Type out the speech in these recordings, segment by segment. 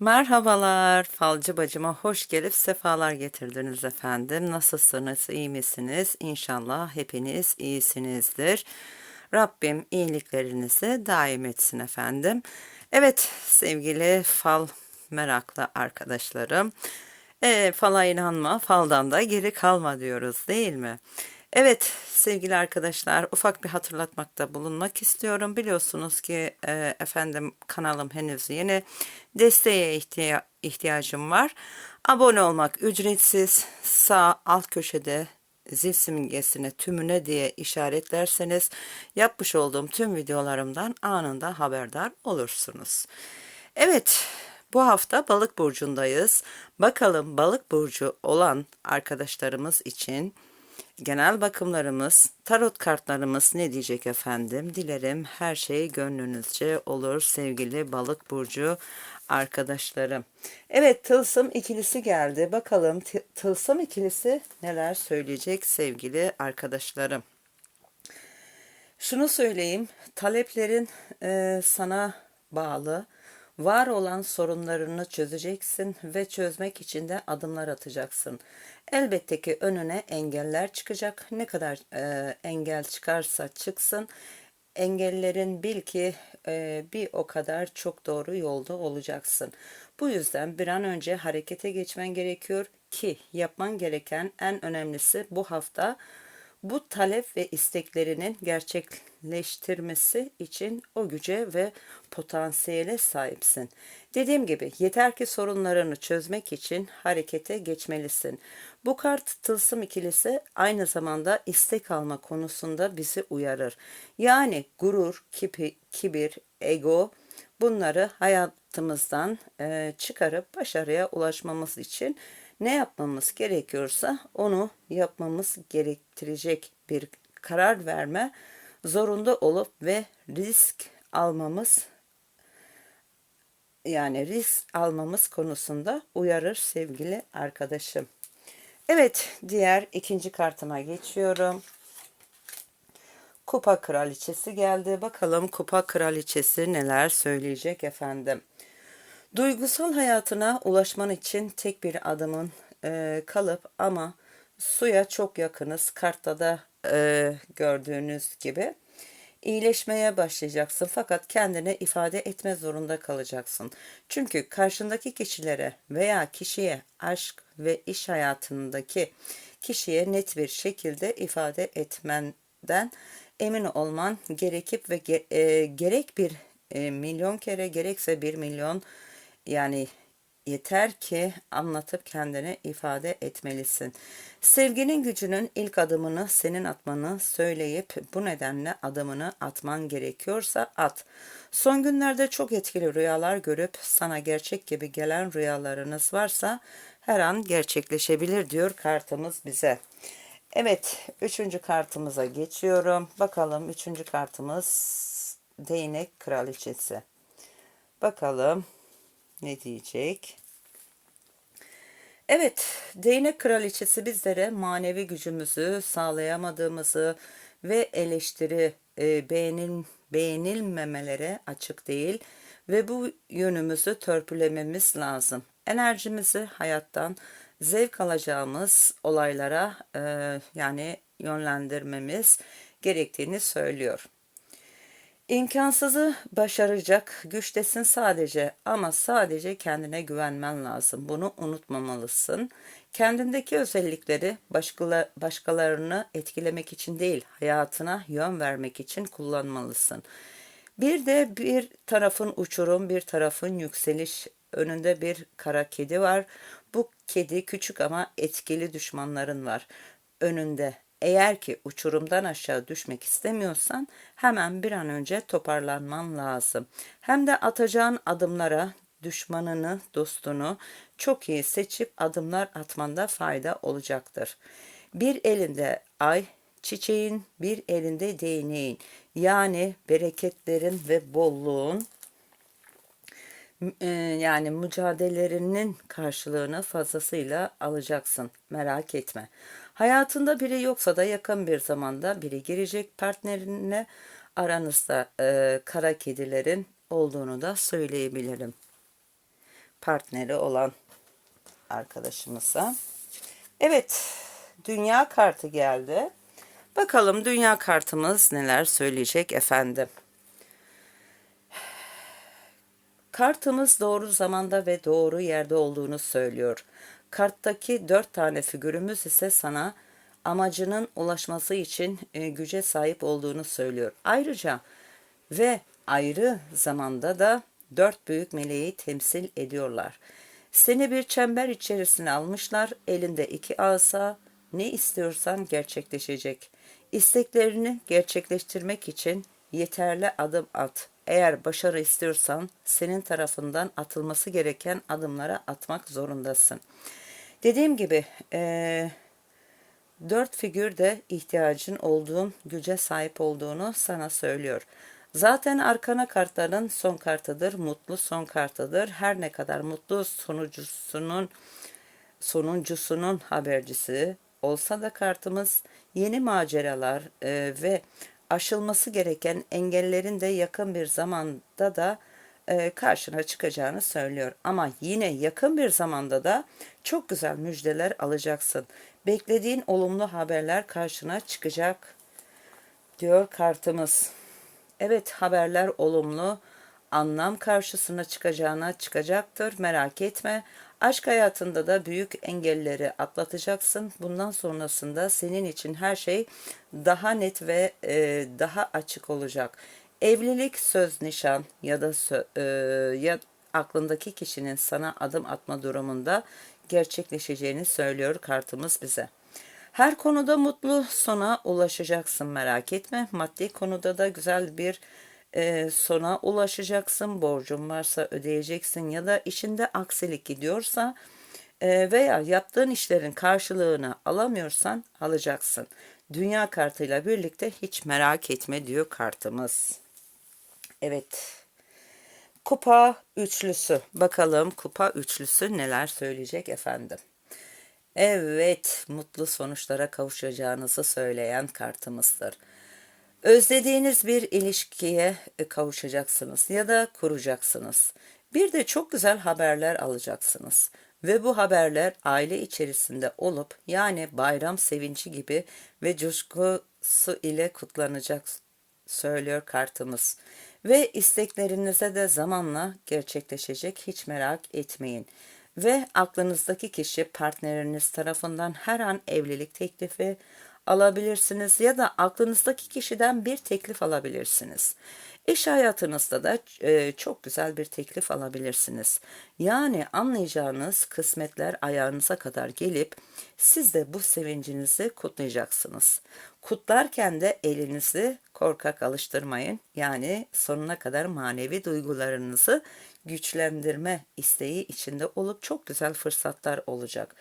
Merhabalar, falcı bacıma hoş gelip sefalar getirdiniz efendim. Nasılsınız, iyi misiniz? İnşallah hepiniz iyisinizdir. Rabbim iyiliklerinizi daim etsin efendim. Evet sevgili fal meraklı arkadaşlarım. E, fala inanma, faldan da geri kalma diyoruz değil mi? Evet sevgili arkadaşlar ufak bir hatırlatmakta bulunmak istiyorum. Biliyorsunuz ki e, efendim kanalım henüz yeni. Desteğe ihtiya ihtiyacım var. Abone olmak ücretsiz. Sağ alt köşede zil simgesine tümüne diye işaretlerseniz yapmış olduğum tüm videolarımdan anında haberdar olursunuz. Evet bu hafta balık burcundayız. Bakalım balık burcu olan arkadaşlarımız için genel bakımlarımız, tarot kartlarımız ne diyecek efendim? Dilerim her şey gönlünüzce olur sevgili balık burcu arkadaşlarım. Evet tılsım ikilisi geldi. Bakalım tılsım ikilisi neler söyleyecek sevgili arkadaşlarım. Şunu söyleyeyim, taleplerin e, sana bağlı. Var olan sorunlarını çözeceksin ve çözmek için de adımlar atacaksın. Elbette ki önüne engeller çıkacak. Ne kadar e, engel çıkarsa çıksın, engellerin bil ki e, bir o kadar çok doğru yolda olacaksın. Bu yüzden bir an önce harekete geçmen gerekiyor ki yapman gereken en önemlisi bu hafta bu talep ve isteklerinin gerçekleştirmesi için o güce ve potansiyele sahipsin. Dediğim gibi yeter ki sorunlarını çözmek için harekete geçmelisin. Bu kart tılsım ikilisi aynı zamanda istek alma konusunda bizi uyarır. Yani gurur, kipi, kibir, ego bunları hayatımızdan e, çıkarıp başarıya ulaşmamız için ne yapmamız gerekiyorsa onu yapmamız gerektirecek bir karar verme zorunda olup ve risk almamız yani risk almamız konusunda uyarır sevgili arkadaşım. Evet diğer ikinci kartıma geçiyorum. Kupa kraliçesi geldi. Bakalım kupa kraliçesi neler söyleyecek efendim. Duygusal hayatına ulaşman için tek bir adımın e, kalıp ama suya çok yakınız. Kartta da e, gördüğünüz gibi iyileşmeye başlayacaksın fakat kendine ifade etme zorunda kalacaksın. Çünkü karşındaki kişilere veya kişiye aşk ve iş hayatındaki kişiye net bir şekilde ifade etmenden emin olman gerekip ve ge, e, gerek bir e, milyon kere gerekse bir milyon yani yeter ki anlatıp kendini ifade etmelisin. Sevginin gücünün ilk adımını senin atmanı söyleyip bu nedenle adımını atman gerekiyorsa at. Son günlerde çok etkili rüyalar görüp sana gerçek gibi gelen rüyalarınız varsa her an gerçekleşebilir diyor kartımız bize. Evet, üçüncü kartımıza geçiyorum. Bakalım üçüncü kartımız değnek kraliçesi. Bakalım ne diyecek? Evet, değnek kraliçesi bizlere manevi gücümüzü sağlayamadığımızı ve eleştiri e, beğenil, beğenilmemelere açık değil ve bu yönümüzü törpülememiz lazım. Enerjimizi hayattan zevk alacağımız olaylara e, yani yönlendirmemiz gerektiğini söylüyor. İmkansızı başaracak güçtesin sadece ama sadece kendine güvenmen lazım. Bunu unutmamalısın. Kendindeki özellikleri başkala, başkalarını etkilemek için değil, hayatına yön vermek için kullanmalısın. Bir de bir tarafın uçurum, bir tarafın yükseliş. Önünde bir kara kedi var. Bu kedi küçük ama etkili düşmanların var. Önünde eğer ki uçurumdan aşağı düşmek istemiyorsan hemen bir an önce toparlanman lazım. Hem de atacağın adımlara düşmanını, dostunu çok iyi seçip adımlar atmanda fayda olacaktır. Bir elinde ay, çiçeğin, bir elinde değneğin yani bereketlerin ve bolluğun e, yani mücadelelerinin karşılığını fazlasıyla alacaksın. Merak etme. Hayatında biri yoksa da yakın bir zamanda biri girecek partnerine aranızda e, kara kedilerin olduğunu da söyleyebilirim. partneri olan arkadaşımıza. Evet, dünya kartı geldi. Bakalım dünya kartımız neler söyleyecek efendim. Kartımız doğru zamanda ve doğru yerde olduğunu söylüyor. Karttaki dört tane figürümüz ise sana amacının ulaşması için e, güce sahip olduğunu söylüyor. Ayrıca ve ayrı zamanda da dört büyük meleği temsil ediyorlar. Seni bir çember içerisine almışlar, elinde iki asa, ne istiyorsan gerçekleşecek. İsteklerini gerçekleştirmek için yeterli adım at. Eğer başarı istiyorsan senin tarafından atılması gereken adımlara atmak zorundasın. Dediğim gibi eee Dört figür de ihtiyacın olduğun güce sahip olduğunu sana söylüyor. Zaten arkana kartların son kartıdır, mutlu son kartıdır. Her ne kadar mutlu sonucusunun sonuncusunun habercisi olsa da kartımız yeni maceralar e, ve aşılması gereken engellerin de yakın bir zamanda da e, karşına çıkacağını söylüyor. Ama yine yakın bir zamanda da çok güzel müjdeler alacaksın. Beklediğin olumlu haberler karşına çıkacak diyor kartımız. Evet haberler olumlu anlam karşısına çıkacağına çıkacaktır merak etme. Aşk hayatında da büyük engelleri atlatacaksın. Bundan sonrasında senin için her şey daha net ve e, daha açık olacak. Evlilik, söz, nişan ya da sö- e, ya aklındaki kişinin sana adım atma durumunda gerçekleşeceğini söylüyor kartımız bize. Her konuda mutlu sona ulaşacaksın merak etme. Maddi konuda da güzel bir e, sona ulaşacaksın. Borcun varsa ödeyeceksin ya da işinde aksilik gidiyorsa e, veya yaptığın işlerin karşılığını alamıyorsan alacaksın. Dünya kartıyla birlikte hiç merak etme diyor kartımız. Evet. Kupa üçlüsü. Bakalım kupa üçlüsü neler söyleyecek efendim. Evet, mutlu sonuçlara kavuşacağınızı söyleyen kartımızdır. Özlediğiniz bir ilişkiye kavuşacaksınız ya da kuracaksınız. Bir de çok güzel haberler alacaksınız. Ve bu haberler aile içerisinde olup yani bayram sevinci gibi ve coşkusu ile kutlanacak söylüyor kartımız. Ve isteklerinize de zamanla gerçekleşecek hiç merak etmeyin. Ve aklınızdaki kişi partneriniz tarafından her an evlilik teklifi alabilirsiniz ya da aklınızdaki kişiden bir teklif alabilirsiniz. İş hayatınızda da e, çok güzel bir teklif alabilirsiniz. Yani anlayacağınız kısmetler ayağınıza kadar gelip siz de bu sevincinizi kutlayacaksınız. Kutlarken de elinizi korkak alıştırmayın. Yani sonuna kadar manevi duygularınızı güçlendirme isteği içinde olup çok güzel fırsatlar olacak.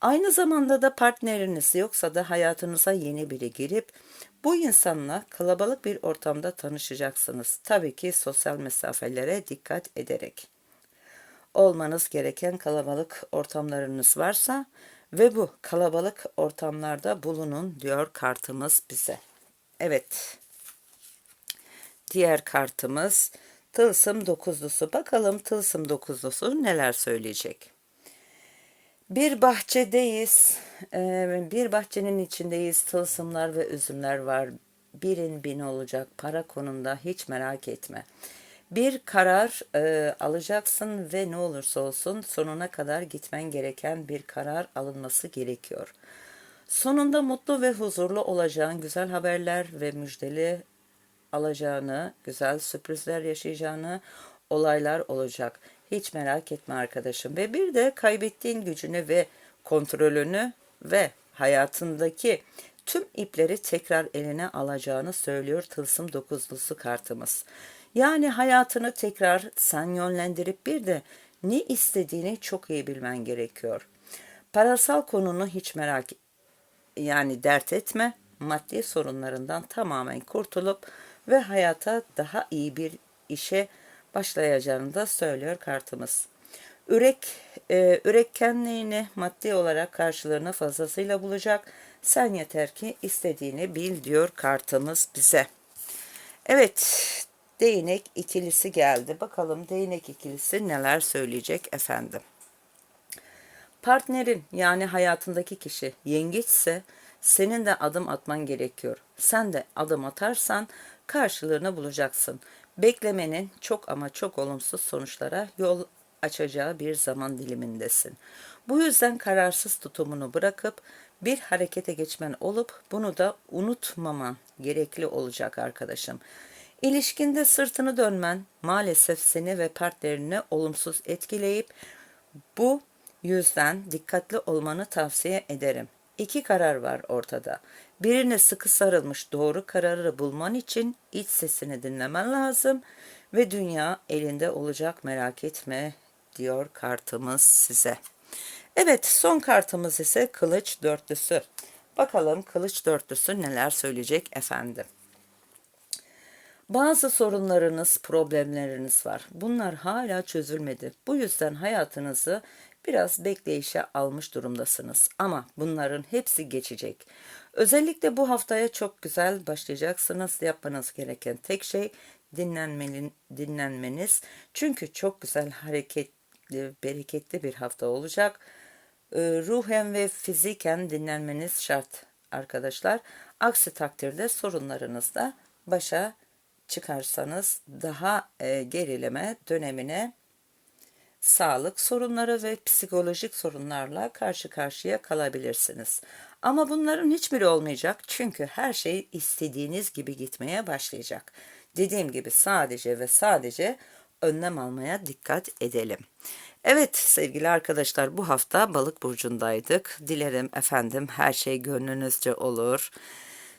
Aynı zamanda da partneriniz yoksa da hayatınıza yeni biri girip bu insanla kalabalık bir ortamda tanışacaksınız. Tabii ki sosyal mesafelere dikkat ederek. Olmanız gereken kalabalık ortamlarınız varsa ve bu kalabalık ortamlarda bulunun diyor kartımız bize. Evet. Diğer kartımız Tılsım dokuzlusu. Bakalım Tılsım dokuzlusu neler söyleyecek. Bir bahçedeyiz. Ee, bir bahçenin içindeyiz. Tılsımlar ve üzümler var. Birin bin olacak. Para konumda hiç merak etme. Bir karar e, alacaksın ve ne olursa olsun sonuna kadar gitmen gereken bir karar alınması gerekiyor. Sonunda mutlu ve huzurlu olacağın güzel haberler ve müjdeli alacağını, güzel sürprizler yaşayacağını, olaylar olacak. Hiç merak etme arkadaşım. Ve bir de kaybettiğin gücünü ve kontrolünü ve hayatındaki tüm ipleri tekrar eline alacağını söylüyor Tılsım dokuzlusu kartımız. Yani hayatını tekrar sen yönlendirip bir de ne istediğini çok iyi bilmen gerekiyor. Parasal konunu hiç merak yani dert etme. Maddi sorunlarından tamamen kurtulup ve hayata daha iyi bir işe başlayacağını da söylüyor kartımız. Ürek, e, üretkenliğini maddi olarak karşılığını fazlasıyla bulacak. Sen yeter ki istediğini bil diyor kartımız bize. Evet, değnek ikilisi geldi. Bakalım değnek ikilisi neler söyleyecek efendim. Partnerin yani hayatındaki kişi yengeçse senin de adım atman gerekiyor. Sen de adım atarsan karşılığını bulacaksın. Beklemenin çok ama çok olumsuz sonuçlara yol açacağı bir zaman dilimindesin. Bu yüzden kararsız tutumunu bırakıp bir harekete geçmen olup bunu da unutmaman gerekli olacak arkadaşım. İlişkinde sırtını dönmen maalesef seni ve partnerini olumsuz etkileyip bu yüzden dikkatli olmanı tavsiye ederim. İki karar var ortada. Birine sıkı sarılmış doğru kararı bulman için iç sesini dinlemen lazım ve dünya elinde olacak merak etme diyor kartımız size. Evet son kartımız ise kılıç dörtlüsü. Bakalım kılıç dörtlüsü neler söyleyecek efendim. Bazı sorunlarınız, problemleriniz var. Bunlar hala çözülmedi. Bu yüzden hayatınızı biraz bekleyişe almış durumdasınız. Ama bunların hepsi geçecek. Özellikle bu haftaya çok güzel başlayacaksınız. Yapmanız gereken tek şey dinlenmenin, dinlenmeniz. Çünkü çok güzel hareketli, bereketli bir hafta olacak. Ee, ruhen ve fiziken dinlenmeniz şart arkadaşlar. Aksi takdirde sorunlarınızda başa çıkarsanız daha e, gerileme dönemine sağlık sorunları ve psikolojik sorunlarla karşı karşıya kalabilirsiniz. Ama bunların hiçbiri olmayacak çünkü her şey istediğiniz gibi gitmeye başlayacak. Dediğim gibi sadece ve sadece önlem almaya dikkat edelim. Evet sevgili arkadaşlar bu hafta balık burcundaydık. Dilerim efendim her şey gönlünüzce olur.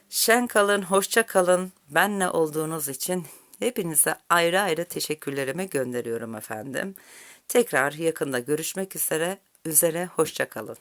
Şen kalın, hoşça kalın. Benle olduğunuz için hepinize ayrı ayrı teşekkürlerimi gönderiyorum efendim. Tekrar yakında görüşmek üzere. Üzere hoşça kalın.